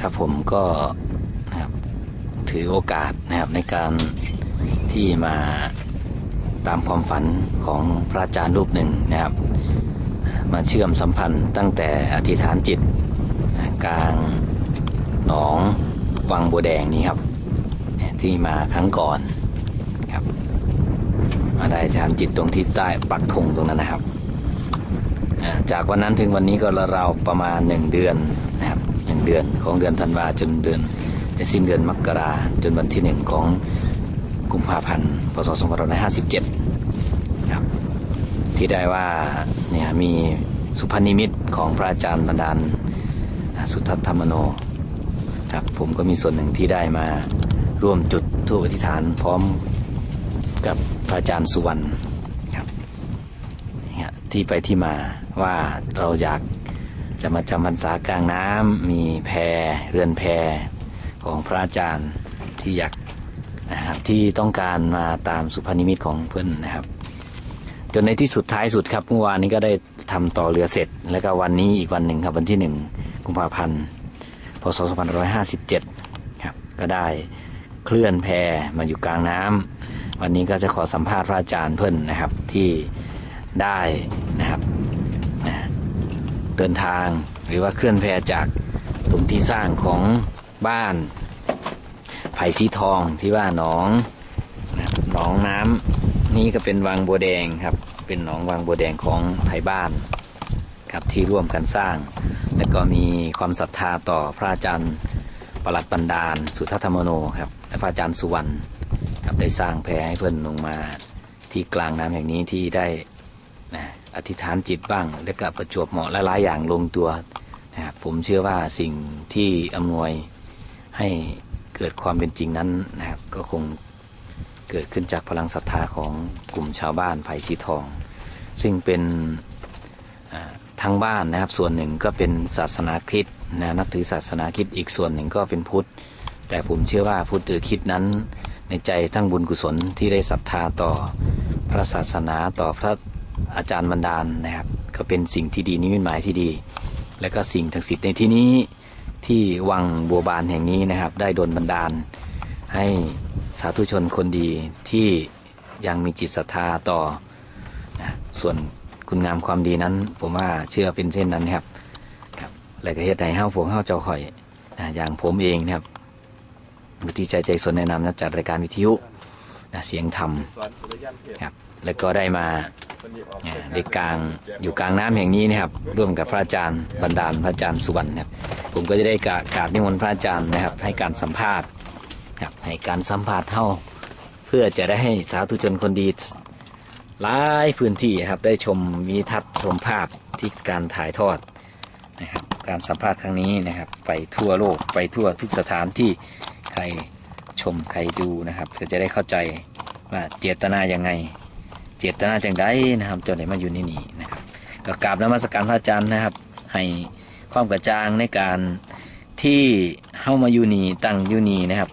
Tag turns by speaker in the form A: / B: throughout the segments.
A: ครับผมก็นะครับถือโอกาสนะครับในการที่มาตามความฝันของพระอาจารย์รูปหนึ่งนะครับ มาเชื่อมสัมพันธ์ตั้งแต่อธิษฐานจิตกลางหนองวังบัวแดงนี้ครับ ที่มาครั้งก่อนครับมาได้ฐานจิตตรงที่ใต้ปักธงตรงนั้นนะครับ จากวันนั้นถึงวันนี้ก็ราวประมาณหนึ่งเดือนนะครับ เดือนของเดือนธันวาจนเดือนจะสิ้นเดือนมกราจนวันที่หนึ่งของกุมภาพันธ์พศ2557ครับที่ได้ว่าเนี่ยมีสุพรรณนิมิตของพระอาจารย์บรรดาลสุทัศธรรมโนครับผมก็มีส่วนหนึ่งที่ได้มาร่วมจุดทูปอธิษฐานพร้อมกับพระอาจารย์สุวรรณครับที่ไปที่มาว่าเราอยาก จะมาจำพรรษากลางน้ำมีแพเรือนแพของพระอาจารย์ที่อยากนะครับที่ต้องการมาตามสุพนิมิตของเพื่อนนะครับ จนในที่สุดท้ายสุดครับเมื่อวานนี้ก็ได้ทำต่อเรือเสร็จ แล้วก็วันนี้อีกวันหนึ่งครับวันที่หนึ่งกุมภาพันธ์พศ2557ครับก็ได้เคลื่อนแพมาอยู่กลางน้ำวันนี้ก็จะขอสัมภาษณ์พระอาจารย์เพิ่อนนะครับที่ได้นะครับ เดินทาง หรือว่าเคลื่อนแพจากตรงที่สร้างของบ้านไผ่สีทองที่ว่าหนองนะครับหนองน้ำนี่ก็เป็นวังบัวแดงครับ เป็นหนองวังบัวแดงของไทยบ้านครับที่ร่วมกันสร้าง และก็มีความศรัทธาต่อพระอาจารย์ปลัดบันดาล สุทัศน์ธรรมโนครับและพระอาจารย์สุวรรณครับได้สร้างแพให้เพื่อนลงมาที่กลางน้ำแห่งนี้ที่ได้ นะอธิษฐานจิตบ้าง และก็ประจวบเหมาะหลายๆอย่างลงตัวนะครับผมเชื่อว่าสิ่งที่อำนวยให้เกิดความเป็นจริงนั้นนะครับก็คงเกิดขึ้นจากพลังศรัทธาของกลุ่มชาวบ้านไผ่สีทอง ซึ่งเป็นทั้งบ้านนะครับส่วนหนึ่งก็เป็นศาสนาคริสต์นะนับถือศาสนาคริสต์อีกส่วนหนึ่งก็เป็นพุทธ แต่ผมเชื่อว่าพุทธหรือคริดนั้น ในใจทั้งบุญกุศลที่ได้ศรัทธาต่อพระศาสนาต่อพระ อาจารย์บรรดาลนะครับ ก็เป็นสิ่งที่ดีนิมิตหมายที่ดี และก็สิ่งศักดิ์สิทธิ์ในที่นี้ที่วังบัวบานแห่งนี้นะครับ ได้โดนบันดาล ให้สาธุชนคนดีที่ยังมีจิตศรัทธาต่อนะส่วนคุณงามความดีนั้น ผมว่าเชื่อเป็นเช่นนั้นครับครับและก็เหตุใดเฮ้าวผมเฮ้าวเจ้าข่อยนะอย่างผมเองนะครับวุฒิใจใจส่วนแนะนำนะจัดรายการวิทยุนะเสียงธรรมครับ แล้วก็ได้มาได้กลางอยู่กลางน้ำแห่งนี้นะครับ ร่วมกับพระอาจารย์บรรดาลพระอาจารย์สุวรรณครับผมก็จะได้กรากราบนิมนต์พระอาจารย์นะครับ ให้การสัมภาษณ์ครับให้การสัมผัสเท่า เพื่อจะได้ให้สาธุชนคนดีหลายพื้นที่ครับได้ชมวิทัศน์ชมภาพที่การถ่ายทอดนะครับ การสัมภาษณ์ครั้งนี้นะครับ ไปทั่วโลกไปทั่วทุกสถานที่ใครชมใครดูนะครับ ก็จะได้เข้าใจว่าเจตนายังไง เจตนาจังไดนะครับจนได้มาอยู่นี่นี่นะครับก็กราบนมัสการพระอาจารย์นะครับ ให้ความกระจ่างในการที่เข้ามาอยู่นี่ตั้งอยู่นี่นะครับ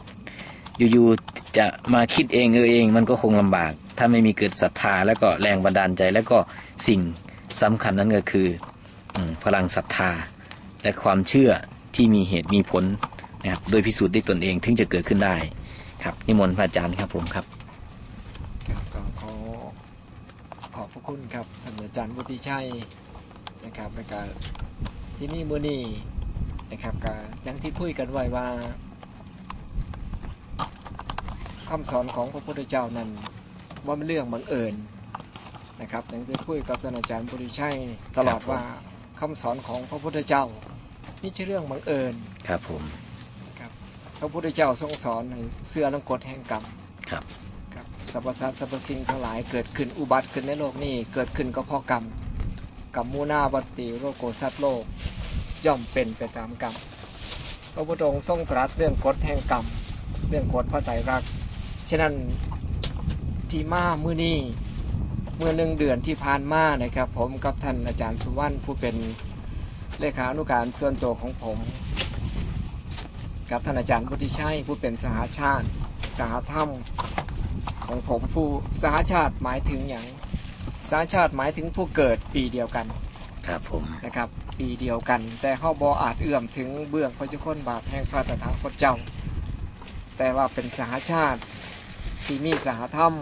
A: อยู่ๆจะมาคิดเองเออเอง มันก็คงลำบาก ถ้าไม่มีเกิดศรัทธาแล้วก็แรงบันดาลใจ แล้วก็สิ่งสำคัญนั้นก็คือพลังศรัทธา และความเชื่อที่มีเหตุมีผลนะครับโดยพิสูจน์ได้ตนเองถึงจะเกิดขึ้นได้ครับนิมนต์พระอาจารย์ครับผมครับ
B: คุณครับท่านอาจารย์วุฒิชัยนะครับในการที่นี่มือนี้นะครับก็อยังที่คุยกันไว้ว่าคำสอนของพระพุทธเจ้านั้นว่าเป็นเรื่องบังเอิญนะครับอย่างที่คุยกับท่านอาจารย์วุฒิชัยตลอดว่าคำสอนของพระพุทธเจ้านี่ใช่เรื่องบังเอิญ
A: ครับผม
B: ครับพระพุทธเจ้าทรงสอนในเสื้อลังกฎแห่งกรรม
A: ครับ
B: ค รับสรรพสัตว์สรรพสิ่งทั้งหลายเกิดขึ้นอุบัติขึ้นในโลกนี้เกิดขึ้นก็เพราะกรรมกรรมมูนาวัตติโรโกสัตโลก ย่อมเป็นไปตามกรรมพระพุทธองค์ทรงตรัสเรื่องกฎแห่งกรรม เรื่องกฎพระไตรลักษณ์ฉะนั้นที่มามือนี้เมื่อหนึ่งเดือนที่ผ่านมานะครับ ผมกับท่านอาจารย์สุวรรณผู้เป็นเลขานุการส่วนตัวของผม กับท่านอาจารย์พุทธิชัยผู้เป็นสหาชาติ สหธรรม ของผมผู้สหชาติหมายถึงอย่างสหชาติหมายถึงผู้เกิดปีเดียวกัน
A: ครับผม
B: นะครับ ปีเดียวกัน แต่เฮาบ่อาจเอื้อมถึงเบื้องพระเจ้าคนบาทแห่งพระตถาคตเจ้า แต่ว่าเป็นสหชาติที่มีสหธรรม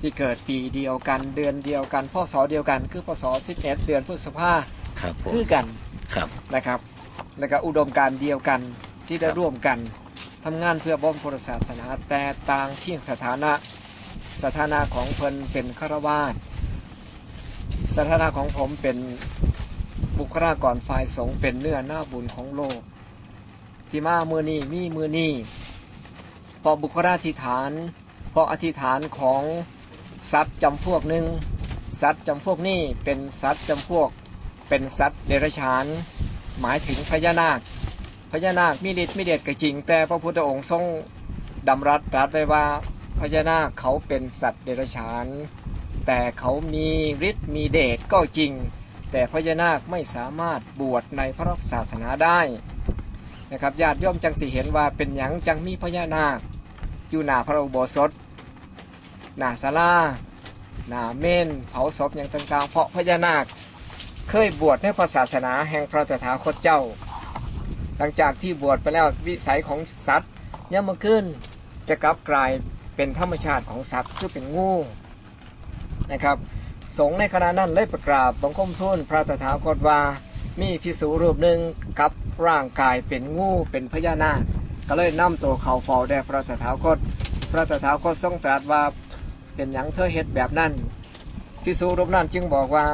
B: ที่เกิดปีเดียวกันเดือนเดียวกันพศเดียวกัน คือพศ11เดือนพฤษภา
A: ครับผม
B: คือกัน
A: ครับ
B: นะครับ แล้วก็อุดมการณ์เดียวกันที่ได้
A: ครับ
B: ร่วมกันทำงานเพื่อบำเพ็ญศาสนาแต่ต่างเพียงสถานะ สถานะของเพิ่นเป็นฆราวาสสถานะของผมเป็นบุคลากรฝ่ายสงฆ์เป็นเนื้อหน้าบุญของโลกที่มามือนี้มีมือนี้เพอบุคลาธิฐานเพออธิฐานของสัตว์จำพวกหนึ่งสัตว์จำพวกนี้เป็นสัตว์จำพวก เป็นสัตว์เดรัจฉาน หมายถึงพญานาคพญานาคมีฤทธิ์มีเดชก็จริง แต่พระพุทธองค์ทรงดำรัสตรัสไว้ว่า พญานาคเขาเป็นสัตว์เดรัจฉาน แต่เขามีฤทธิ์มีเดชก็จริง แต่พญานาคไม่สามารถบวชในพระศาสนาได้นะครับญาติโยมจังสิเห็นว่าเป็นหยังจังมีพญานาค อยู่หน้าพระอุโบสถหน้าศาลาหน้าเมนเผาศพอย่างต่างๆ เพราะพญานาคเคยบวชในพระศาสนาแห่งพระตถาคตเจ้า หลังจากที่บวชไปแล้ววิสัยของสัตว์ย่ำมาขึ้นจะกลับกลาย เป็นธรรมชาติของสัตว์คือเป็นงูนะครับสงในขณะนั้นเลยประกราบบังคมทูลพระตถาคตว่ามีพิสูรูปหนึ่งกับร่างกายเป็นงูเป็นพญานาคก็เลยนำตัวเขาเฝ้าแด่พระตถาคต พระตถาคตทรงตรัสว่าเป็นหยังเธอเฮ็ดแบบนั้นพิสูรูปนั้นจึงบอกว่า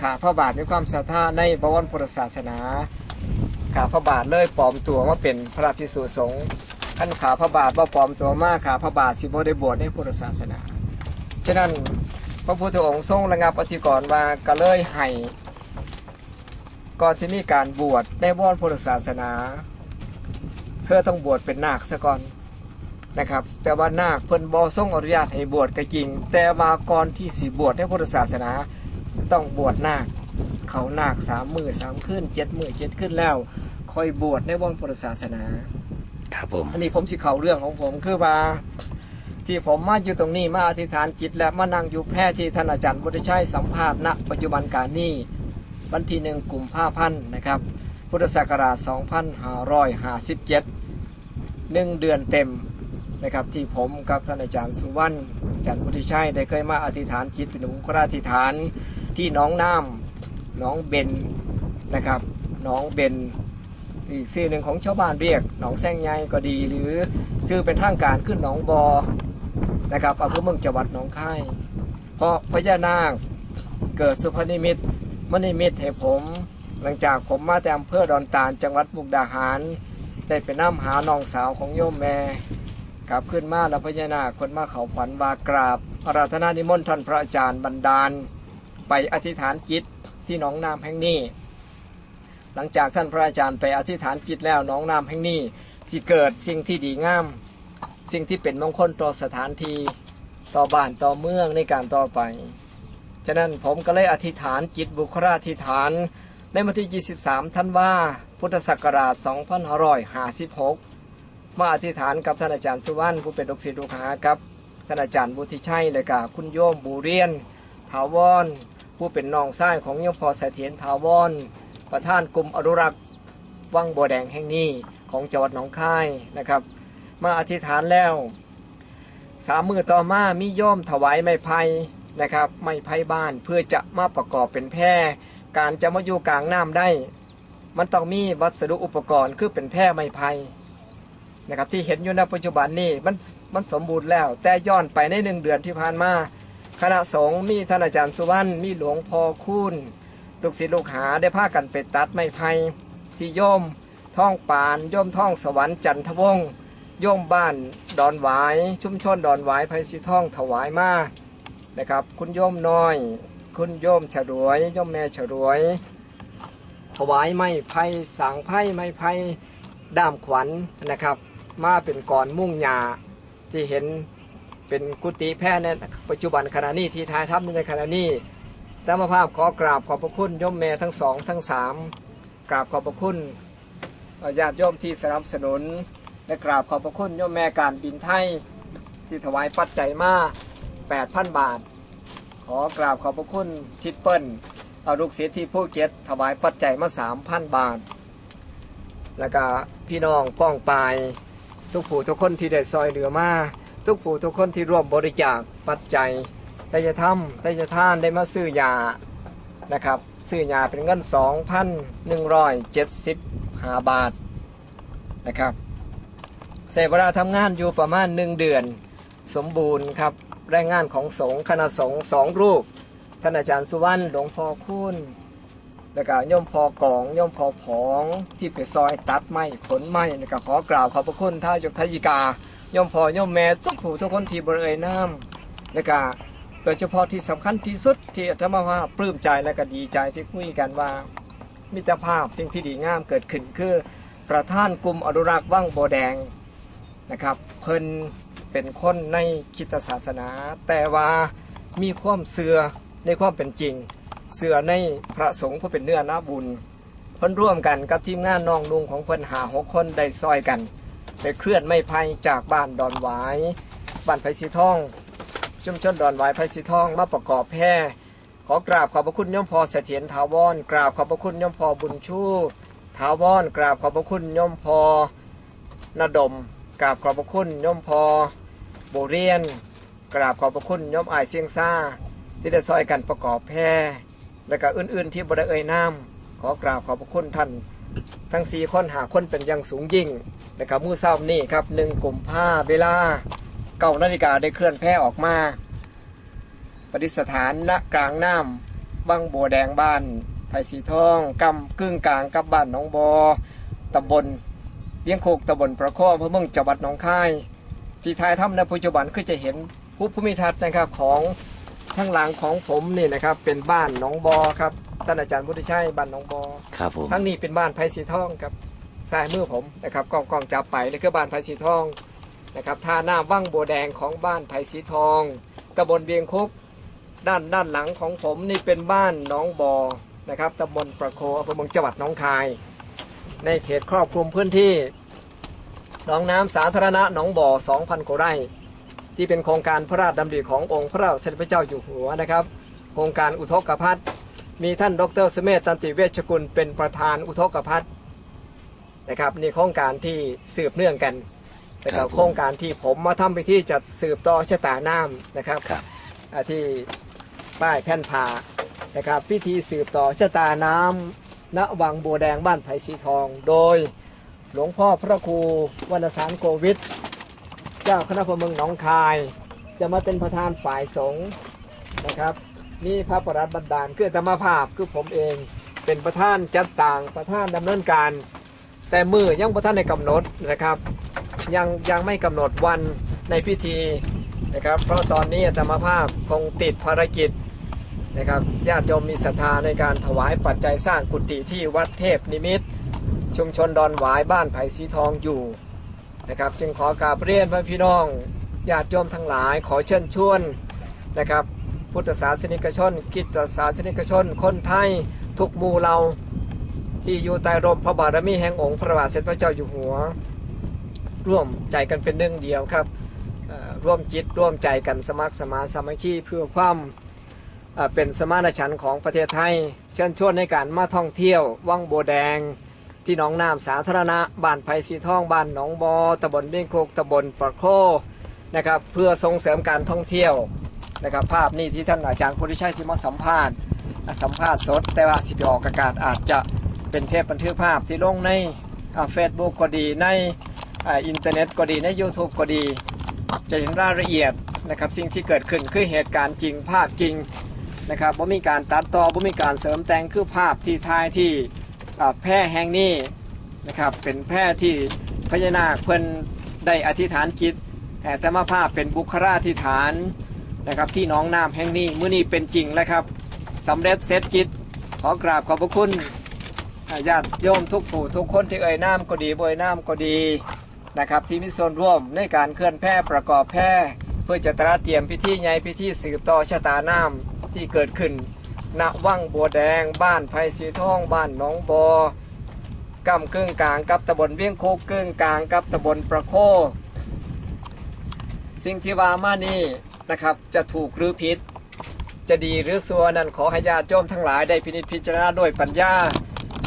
B: ข้าพระบาทมีความศรัทธาในบวรพุทธศาสนาข้าพระบาทเลยปลอมตัวมาเป็นพระภิกษุสงฆ์ ขั้นขาพระบาทว่าปลอมตัวมากขาพระบาทสิบ่ได้บวชในพุทธศาสนา ฉะนั้นพระพุทธองค์ทรงระงับอธิกรณ์ว่าก็เลยให้ก่อนที่มีการบวชในบวรพุทธศาสนา เธอต้องบวชเป็นนาคซะก่อนนะครับ แต่ว่านาคเพิ่นบ่ทรงอนุญาตให้บวชก็จริง แต่ว่าก่อนที่สิบวชในพุทธศาสนา ต้องบวชนาค เขานาคสามมือสามขึ้นเจ็ดมือเจ็ดขึ้นแล้วคอยบวชในวงพุทธศาสนา
A: ครับผม
B: อันนี้ผมสิเขาเรื่องของผมคือว่า ที่ผมมาอยู่ตรงนี้มาอธิษฐานจิตและมานั่งอยู่แพร่ที่ท่านอาจารย์บุตรชัยสัมภาษณ์ณปัจจุบันการนี้วันที่หนึ่งกลุ่มผ้าพันนะครับ พุทธศักราช 2557หนึ่งเดือนเต็มนะครับที่ผมกับท่านอาจารย์สุวรรณอาจารย์บุตรชัยได้เคยมาอธิษฐานจิตเป็นองค์ราธิษฐานที่น้องน้ำน้องเบนนะครับน้องเบน อีกชื่อหนึ่งของชาวบ้านเรียกหนองแซงใหญ่ก็ดี หรือชื่อเป็นทางการขึ้นหนองบอนะครับอำเภอเมืองจังหวัดหนองคายเพราะพญานาคเกิดสุพนิมิตมนิมิตให้ผม หลังจากผมมาแต่อำเภอดอนตาลจังหวัดมุกดาหารได้ไปน้ำหาน้องสาวของโยมแม่กลับขึ้นมาแล้วพญานาคคนมาเขาฝันวากราบอาราธนานิมนต์ท่านพระอาจารย์บันดาล ไปอธิษฐานจิตที่หนองน้ำแห่งนี้ หลังจากท่านพระอาจารย์ไปอธิษฐานจิตแล้วน้องน้ำแห่งนี้สิเกิดสิ่งที่ดีงาม สิ่งที่เป็นมงคลต่อสถานที่ต่อบ้านต่อเมืองในการต่อไป ฉะนั้นผมก็เลยอธิษฐานจิตบุคราธิษฐาน ในวันที่ 23ธันวาพุทธศักราช 2556 มาอธิษฐานกับท่านอาจารย์สุวรรณผู้เป็นลูกศิษย์ลูกหาครับท่านอาจารย์บุติชัยเลยกับคุณโยมบูเรียน ถาวรผู้เป็นน้องชายของโยมพอเสถียรถาวร ประธานกลุ่มอนุรักษ์วังบัวแดงแห่งนี้ของจังหวัดหนองคายนะครับ มาอธิษฐานแล้วสามมือต่อมามีย่อมถวายไม้ไผ่นะครับไม้ไผ่บ้านเพื่อจะมาประกอบเป็นแพร่การจะมาอยู่กลางน้ำได้ มันต้องมีวัสดุอุปกรณ์คือเป็นแพร่ไม้ไผ่นะครับที่เห็นอยู่ในปัจจุบันนี้มันมันสมบูรณ์แล้ว แต่ย้อนไปในหนึ่งเดือนที่ผ่านมาคณะสงฆ์มีท่านอาจารย์สุวรรณมีหลวงพ่อคูณ ลูกศิษย์ลูกหาได้พากันไปตัดไม้ไผ่ที่โยมท่องปานโยมท่องสวรรค์จันทวงศ์โยมบ้านดอนหวาย ชุมชนดอนหวายไผ่สีท่องถวายมานะครับ คุณโยมน้อย คุณโยมฉรวยโยมแม่ฉรวย ถวายไม้ไผ่สังไผ่ไม้ไผ่ด้ามขวัญนะครับ มาเป็นก่อนมุ่งหยาที่เห็นเป็นกุฏิแพร่ในปัจจุบันขณะนี้ที่ท้ายทับในขณะนี้ ธรรมภาพขอกราบขอบพระคุณโยมแม่ทั้งสองทั้งสามกราบขอบพระคุณญาติโยมที่สนับสนุน และกราบขอบพระคุณโยมแม่การบินไทยที่ถวายปัจจัยมา8,000 บาท ขอกราบขอบพระคุณทิดเปิ้ลเอาลูกศิษย์ที่ภูเก็ตถวายปัจจัยมา3,000 บาท แล้วก็พี่น้องป้องปายทุกผู้ทุกคนที่ได้ซอยเหลือมาทุกผู้ทุกคนที่ร่วมบริจาคปัจจัย แต่จะทำแต่จะท่านได้มาซื้อยานะครับซื้อยาเป็นเงิน 2,175 บาทนะครับเสเวลาทำงานอยู่ประมาณ 1 เดือน สมบูรณ์ครับแรงงานของสงฆ์คณะสงฆ์สองรูป ท่านอาจารย์สุวรรณหลวงพ่อคุณแล้วก็โยมพอกองโยมพอผองที่ไปซอยตัดไม้ขนไม้แล้วก็ขอกราบขอบพระคุณท่ายกทายิกาโยมพอโยมแม่ทุกผู้ทุกคนที่บริเวณน้ำแล้วก็ โดยเฉพาะที่สำคัญที่สุดที่อาตมาว่าปลื้มใจและก็ดีใจที่คุยกันว่า มิตรภาพสิ่งที่ดีงามเกิดขึ้นคือ ประธานกลุ่มอนุรักษ์ว่างโบแดงนะครับเพิ่นเป็นคนในคริดศาสนา แต่ว่ามีความเสื่อในความเป็นจริง เสือในพระสงฆ์ผู้เป็นเนื้อนาบุญเพิ่นร่วมกันกับทีมงานน้องลุงของเพิ่นหาหกคนได้ซอยกันไปเคลื่อนไม่ไผ่จากบ้านดอนหวายบ้านไผ่สีทอง ชุมชนดอนหวายไผ่สีทองมาประกอบแพร่ขอกราบขอบพระคุณย่อมพอเสถียรถาวรกราบขอบพระคุณย่อมพอบุญชูถาวรกราบขอบพระคุณย่อมพอนาดม กราบขอบพระคุณย่อมพอโบเรียน กราบขอบพระคุณย่อมอายเสียงซ่า ที่ได้ซอยกันประกอบแพร่และก็อื่นๆที่บริเอ่ยน้ำขอกราบขอบพระคุณท่านทั้งสี่คนหาคนเป็นอยังสูงยิ่งนะครับมือเศร้านี่ครับหนึ่งกลุ่มผ้าเวลา เก้านาฬิกาได้เคลื่อนแพร่ออกมาปฏิสถานณกลางน้ำวังบัวแดงบ้านไผ่สีทองกำกึ่งกลางกับบ้านหนองบอตำบลเวียงโคกตำบลประโคอำเภอเมืองจังหวัดหนองคาย ที่ท้ายถ้ำในปัจจุบันคือจะเห็นภูภูมิทัศน์นะครับของข้างหลังของผมนี่นะครับเป็นบ้านหนองบอครับท่านอาจารย์พุทธชัยบ้านหนองบอ
A: ครับผม
B: ทั้งนี้เป็นบ้านไผ่สีทองครับซ้ายมือผมนะครับกองกองจับไปนี่คือบ้านไผ่สีทอง นะครับท่าหน้ำว่างบัวแดงของบ้านไผ่สีทองตำบลเวียงคุก ด้านด้านหลังของผมนี่เป็นบ้านหนองบอนะครับตำบลประโคอำเภอเมืองจังหวัดหนองคาย ในเขตครอบคลุมพื้นที่หนองน้ำสาธารณะหนองบ่อ 2,000กว่าไร่ ที่เป็นโครงการพระราชดำริขององค์พระสมเด็จพระเจ้าอยู่หัวนะครับ โครงการอุทกภัทมีท่านดรสเมธตันติเวชกุลเป็นประธานอุทกภัทนะครับนี่โครงการที่สืบเนื่องกัน นะครับโครงการที่ผมมาทำไปที่จัดสืบต่อชะตาน้ำนะครับ
A: ครับ
B: อ่าที่ป้ายแผ่นผานะครับพิธีสืบต่อชะตาน้ำณวังบัวแดงบ้านไผ่สีทอง โดยหลวงพ่อพระครูวรรณสารโกวิทเจ้าคณะพระเมืองหนองคาย จะมาเป็นประธานฝ่ายสงฆ์นะครับนี่พระประหลัดบันดาลคือธรรมภาพคือผมเองเป็นประธานจัดสร้างประธานดำเนินการ แต่มือยังประธานในกำหนดนะครับ ยังยังไม่กำหนดวันในพิธีนะครับ เพราะตอนนี้อาตมภาพคงติดภารกิจนะครับญาติโยมมีศรัทธาในการถวายปัจจัยสร้างกุฏิที่วัดเทพนิมิต ชุมชนดอนหวายบ้านไผ่สีทองอยู่นะครับ จึงขอกราบเรียนพระพี่น้องญาติโยมทั้งหลายขอเชิญชวนนะครับ พุทธศาสนิกชน กิจศาสนิกชน คนไทยทุกหมู่เราที่อยู่ใต้ร่มพระบารมีแห่งองค์พระบาทสมเด็จพระเจ้าอยู่หัว ร่วมใจกันเป็นหนึ่งเดียวครับร่วมจิตร่วมใจกันสมัครสมาสามัคคีเพื่อความเป็นสมานฉันท์ของประเทศไทย เชิญชวนในการมาท่องเที่ยววังโบแดง ที่หนองน้ำสาธารณะบ้านไผ่สีทองบ้านหนองบอตำบลเบี้ยงโคกตำบลปะโคนะครับเพื่อส่งเสริมการท่องเที่ยวนะครับภาพนี้ที่ท่านอาจารย์พุทธิชัยสิมาสัมภาษณ์สัมภาษณ์สด แต่ว่าสิไปออกอากาศอาจจะเป็นเทปบันทึกภาพที่ลงในเฟซบุ๊กก็ดีใน อินเทอร์เน็ตก็ดีใน YouTube ก็ดี จะเห็นรายละเอียดนะครับสิ่งที่เกิดขึ้นคือเหตุการณ์จริงภาพจริงนะครับว่ามีการตัดต่อว่ามีการเสริมแต่งคือภาพที่ท้ายที่แพร่แห่งนี้นะครับเป็นแพร่ที่พญานาคเพิ่นได้อธิษฐานจิตแต่ธรรมภาพเป็นบุคราธิฐานนะครับที่หน้องน้ำแห่งนี้มื้อนี้เป็นจริงแล้วครับสำเร็จเสร็จจิต ขอกราบขอบพระคุณญาติโยมทุกผู้ทุกคนที่เอ่ยน้ำก็ดีบ่เอ่ยน้ำก็ดี นะครับที่มีส่วนร่วมในการเคลื่อนแพร่ประกอบแพร่เพื่อจะตระเตรียมพิธีใหญ่พิธีสืบต่อชะตาน้ำที่เกิดขึ้นณวังบัวแดง บ้านไผ่สีทอง บ้านหนองบอกำกึ่งกลางกับตำบลเวียงโคกกึ่งกลางกับตำบลประโค สิ่งที่ว่ามานี่นะครับจะถูกหรือผิด จะดีหรือซัวนั้นขอให้ญาติโยมทั้งหลายได้พินิจพิจารณาด้วยปัญญา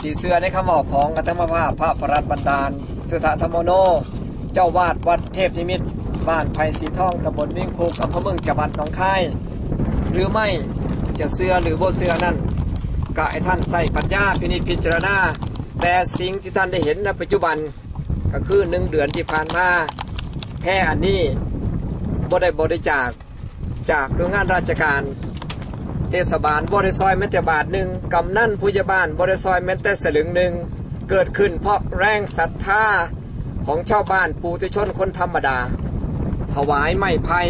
B: สีเสือในคำบอกของอัตมภาพพระปรัตบันดาล สุธธรรมโน เจ้าวาดวัดเทพนิมิตรบ้านไผ่สีทองตำบลวิ่งคุกอำเภอเมืองจังหวัดหนองคายหรือไม่จะเสือหรือโบเสือนั้นก็ให้ท่านใส่ปัญญาพินิจพิจารณา แต่สิ่งที่ท่านได้เห็นในปัจจุบันก็คือหนึ่งเดือนที่ผ่านมาแพร่อันนี้บ่ได้บริจาคจากหน่วยงานราชการ เทศบาลบริซอยแม้แต่บาทหนึ่งกำนันผู้ใหญ่บ้านบริซอยแม้แต่สลึงหนึ่ง เกิดขึ้นเพราะแรงศรัทธาของชาวบ้านปูตุชนคนธรรมดา ถวายไม้ไผ่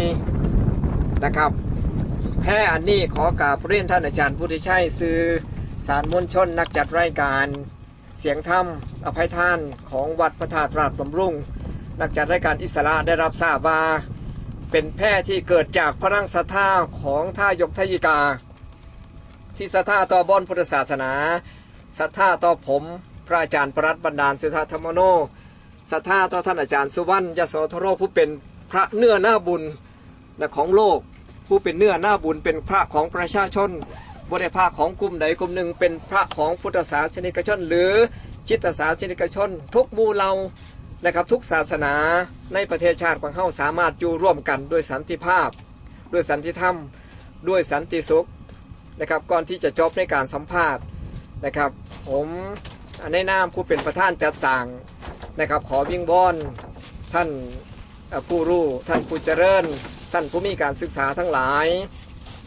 B: นะครับแพร่อันนี้ขอกราบเรียนท่านอาจารย์พุทธิชัยซื้อสารมวลชนนักจัดรายการเสียงธรรมอภัยทานของวัดพระธาตุราชบำรุง นักจัดรายการอิสระได้รับทราบว่าเป็นแพร่ที่เกิดจากพลังศรัทธาของท่ายกทยิกา ที่ศรัทธาต่อบอนพุทธศาสนาศรัทธาต่อผม พระอาจารย์ปรัตบันดาลสุทธธรรมโนศรัทธาต่อท่านอาจารย์สุวรรณยโสธโรผู้เป็นพระเนื้อหน้าบุญของโลก ผู้เป็นเนื้อหน้าบุญเป็นพระของประชาชนบริภาคของกลุ่มใดกลุ่มหนึ่ง เป็นพระของพุทธศาสนิกชน หรือจิตศาสนิกชน ทุกมู่เรานะครับทุกศาสนาในประเทศชาติของเฮาสามารถอยู่ร่วมกันด้วยสันติภาพ ด้วยสันติธรรม ด้วยสันติสุขนะครับก่อนที่จะจบในการสัมภาษณ์นะครับ ผม ในนามผู้เป็นประธานจัดสั่งนะครับ ขอวิ่งบอนท่านผู้รู้ ท่านผู้เจริญ ท่านผู้มีการศึกษาทั้งหลาย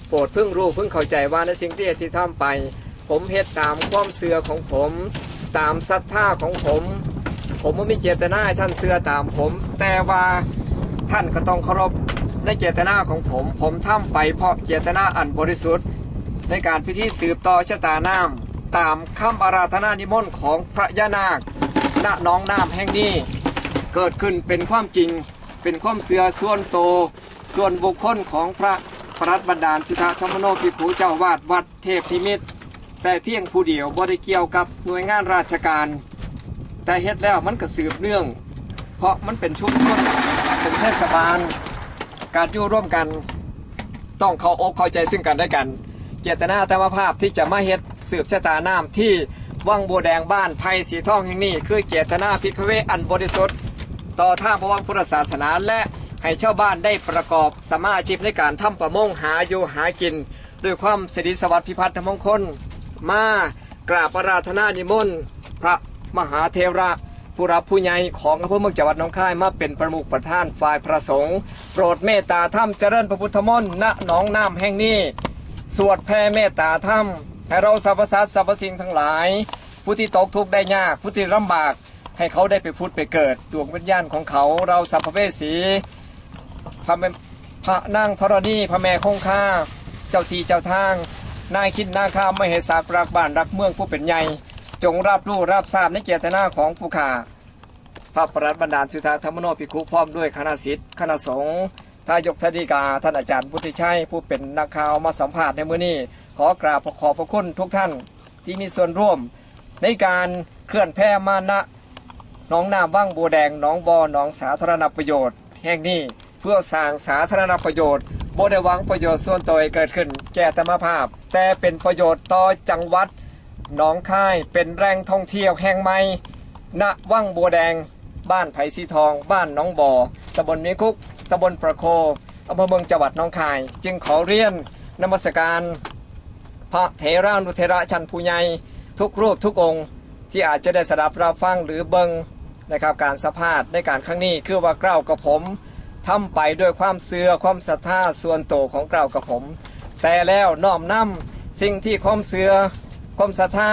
B: โปรดเพิ่งรู้เพิ่งเข้าใจว่าในสิ่งที่เฮ็ดที่ทำไป ผมเฮ็ดตามความเสื่อของผม ตามศรัทธาของผม ผมไม่มีเจตนาให้ท่านเสื่อตามผม แต่ว่าท่านก็ต้องเคารพในเจตนาของผม ผมทำไปเพราะเจตนาอันบริสุทธิ์ ในการพิธีสืบต่อชะตาน้ำ ตามคำอาราธนานิมนต์ของพระยานาคณน้องน้ำแห่งนี้ เกิดขึ้นเป็นความจริง เป็นความเสือส่วนโต ส่วนบุคคลของพระพรัตบันดาลสิทธธรรมโนภิกขุเจ้าวาดวัดเทพพิมิตร แต่เพียงผู้เดียวบ่ได้เกี่ยวกับหน่วยงานราชการ แต่เฮ็ดแล้วมันก็สืบเนื่อง เพราะมันเป็นชุมชนเป็นเทศบาล การอยู่ร่วมกัน ต้องเข้าอกเข้าใจซึ่งกันและกัน เจตนาธรรมภาพที่จะมาเฮ็ดสืบชะตาน้ำที่วังบัวแดงบ้านไผ่สีทองแห่งนี้ คือเจตนาพิคเวอันบริสุทธิ์ต่อท่าพระวังพุทธศาสนาและให้ชาวบ้านได้ประกอบสมมาอาชีพในการทำประมงหาอยู่หากิน ด้วยความสิริสวัสดิ์พิพัฒน์มงคล มากราบอาราธนานิมนต์พระมหาเทระผู้รับผู้ใหญ่ของอำเภอเมืองจังหวัดหนองคายมาเป็นประมุขประธานฝ่ายพระสงฆ์โปรดเมตตาธรรมเจริญพระพุทธมนต์ณหนองน้ำแห่งนี้ สวดแผ่เมตตาธรรมให้เราสรรพสัตว์สรรพสิ่งทั้งหลาย ผู้ที่ตกทุกข์ได้ยากผู้ที่ลำบากให้เขาได้ไปพุทธไปเกิดดวงวิญญาณของเขาเราสัพพเวสีพระแม่พระนางธรณีพระแม่คงคาเจ้าทีเจ้าทางนายคิดนาคามไม่เหสากรักบ้านรักเมืองผู้เป็นใหญ่จงรับรู้รับทราบในเจตนาของผู้ข่าพระประหลัดบรรดาลสุธาธรรมโนภิกขุพร้อมด้วยคณะสิทธิ์คณะสงฆ์ ทายกทธิกาท่านอาจารย์พุทธิชัยผู้เป็นนักข่าวมาสัมภาษณ์ในมื้อนี้ ขอกราบขอบพระคุณทุกท่านที่มีส่วนร่วม ในการเคลื่อนแพร่มานะน้องน้ำว่างบัวแดงหนองบอหนองสาธารณประโยชน์ แห่งนี้เพื่อสร้างสาธารณประโยชน์บ่ได้หวังประโยชน์ส่วนตัวเกิดขึ้น แก่ธรรมภาพ แต่เป็นประโยชน์ต่อจังหวัดหนองคายเป็นแหล่งท่องเที่ยวแห่งใหม่ณว่างบัวแดง บ้านไผ่สีทอง บ้านน้องบ่อตำบลเมียคุก ตำบลประโคอำเภอเมืองจังหวัดน้องคาย จึงขอเรียนนมัสการ พระเถรานุเถระชันผู้ใหญ่ทุกรูปทุกองค์ ที่อาจจะได้สดับรับฟังหรือเบิงนะครับการสัมภาษณ์ในการครั้งนี้คือว่าเกล้ากับผมทำไปด้วยความเสื่อความศรัทธาส่วนโตวของเกล้ากับผม แต่แล้วน้อมนำสิ่งที่ความเสื่อความศรัทธา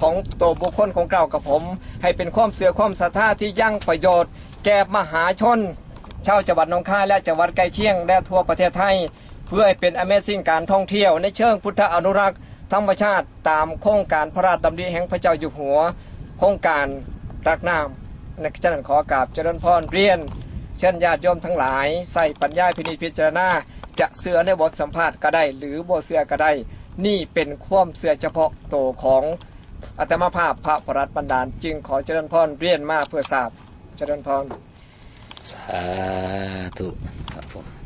B: ของตัวบุคคลของเกล้ากับผม ให้เป็นความเสื่อความศรัทธาที่ยั่งประโยชน์ แก่มหาชน ชาวจังหวัดหนองคายและจังหวัดใกล้เคียงและทั่วประเทศไทย เพื่อให้เป็น Amazing การท่องเที่ยวในเชิงพุทธอนุรักษ์ธรรมชาติตามโครงการพระราชดำริแห่งพระเจ้าอยู่หัว โครงการรักน้ำในฉันขอกราบเจริญพรเรียน เชิญญาติโยมทั้งหลาย ใส่ปัญญาพินิจพิจารณาจะเสือในบทสัมภาษณ์ก็ได้ หรือบ่เสือก็ได้ นี่เป็นความเสือเฉพาะตัวของอัตมาภาพพระปรัตบันดาล จึงขอเจริญพรเรียนมาเพื่อทราบเจริญพร
A: satu Apun.